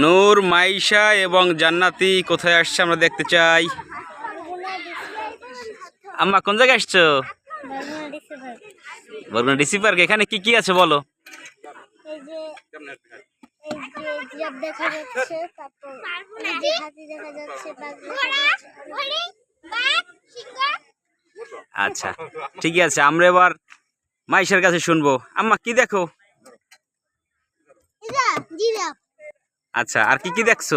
নূর, মাইশা এবং জান্নাতি কোথায় আসছে আমরা দেখতে চাই। আম্মা, কোন জায়গায় আসছো? Barguna DC park. এখানে কি কি আছে বলো? আচ্ছা ঠিক আছে। আমরা এবার মাইশার কাছে শুনব। আম্মা, কি দেখো? জিরাফ। আচ্ছা আর কি কি দেখছ?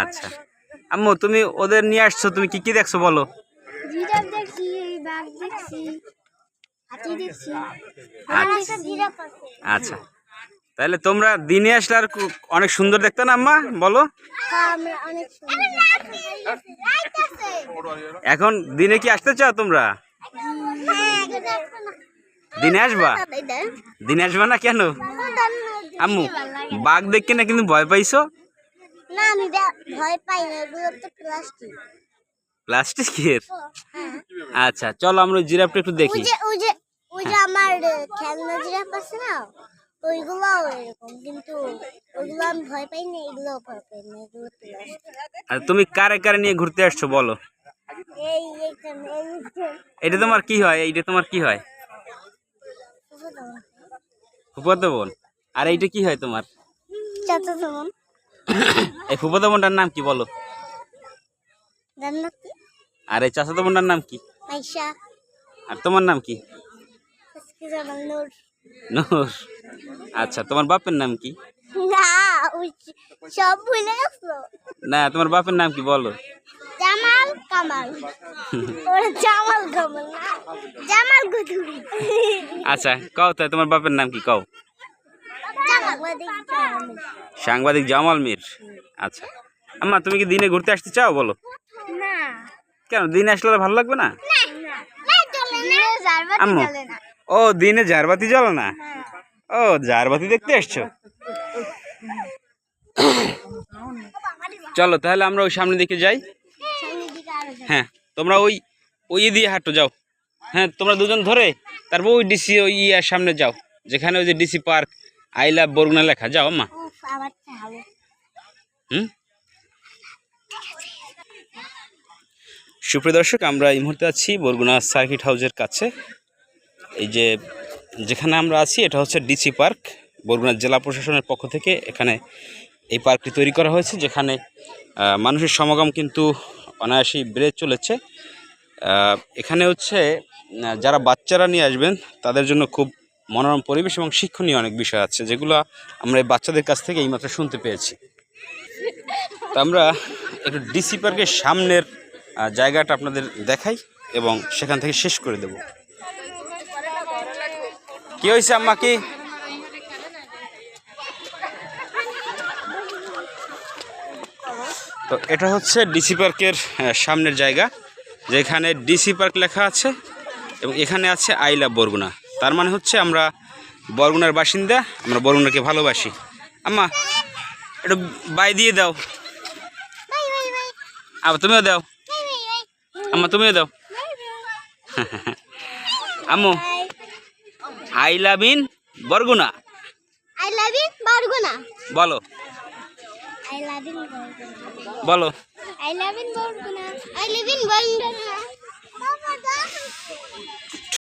আচ্ছা। আম্মু তুমি ওদের নিয়ে আসছো তুমি কি কি দেখছ বলো? আচ্ছা। আচ্ছা। তাহলে তোমরা দিনে আসলে আর অনেক সুন্দর দেখতে না আম্মা? বলো। হ্যাঁ এখন দিনে কি আসতে চাও তোমরা? দিনে আসবা? দিনে আসবা না কেন? আম্মু বাঘ দেখে না কিন্তু ভয় পাইছো? না আমি ভয় পাই না এগুলো তো প্লাস্টিক। প্লাস্টিকের? আচ্ছা চলো আমরা জিরাফটা একটু দেখি। ওই যে ওই যে আমার খেলনা জিরাফ আছে না ওইগুলোও এরকম কিন্তু ওইগুলো আমি ভয় পাই না এগুলো ভয় পাই না এগুলো আর তুমি কারে কারে নিয়ে ঘুরতে আসছো বলো? এই এটা তোমার কি হয়? এইটা তোমার কি হয়? ফুফাতো বোন? আর এইটা কি হয় তোমার? এই ফুফাতো বোনটার নাম কি বলো? আর এই চাচাতো বোনটার নাম কি? আর তোমার নাম কি? নূর। আচ্ছা তোমার বাপের নাম কি? না সব ভুলে গেছো? না তোমার বাপের নাম কি বলো? কামাল ওরা জামাল কামাল না জামাল গুদুরি আচ্ছা কও তাই তোমার বাপের নাম কি? কও। সাংবাদিক জামাল মির। আচ্ছা। আম্মা তুমি কি দিনে ঘুরতে আসতে চাও বলো? না। কেন দিনে আসলে ভালো লাগবে না? আম্মু না। ও দিনে ঝাড়বাতি জ্বলো না? ও ঝাড়বাতি দেখতে এসছো চলো তাহলে আমরা ওই সামনের দিকে যাই সামনের দিকে আরও যাবে। হ্যাঁ তোমরা ওই ওই দিয়ে হাঁটো যাও। হ্যাঁ তোমরা দুজন ধরে তারপর ওই ডিসি ওই ইয়ার সামনে যাও। যেখানে ওই যে DC park I love Barguna লেখা যাও চালো। হুম? সুপ্রিয় দর্শক আমরা এই মুহূর্তে আছি বরগুনা সার্কিট হাউসের কাছে। এই যে যেখানে আমরা আছি এটা হচ্ছে ডিসি পার্ক বরগুনা জেলা প্রশাসনের পক্ষ থেকে এখানে এই পার্কটি তৈরি করা হয়েছে যেখানে মানুষের সমাগম কিন্তু অনায়াসেই বেড়ে চলেছে। এখানে হচ্ছে যারা বাচ্চারা নিয়ে আসবেন, তাদের জন্য খুব মনোরম পরিবেশ এবং শিক্ষণীয় অনেক বিষয় আছে, যেগুলো আমরা এই বাচ্চাদের কাছ থেকে এইমাত্র শুনতে পেয়েছি। তো আমরা একটু ডিসি পার্কের সামনের জায়গাটা আপনাদের দেখাই এবং সেখান থেকে শেষ করে দেব। কি হয়েছে আম্মা, কি? তো এটা হচ্ছে ডিসি পার্কের সামনের জায়গা যেখানে ডিসি পার্ক লেখা আছে এবং এখানে আছে আই লাভ বরগুনা। তার মানে হচ্ছে আমরা বরগুনার বাসিন্দা আমরা বরগুনাকে ভালোবাসি। আম্মা একটু বাই দিয়ে দাও। আবার তুমিও দাও। আম্মা তুমিও দাও। আম্মু I love in Barguna. I love you Barguna. বলো। আই লাভ বরগুনা বলো in Borguna. I live in Borguna.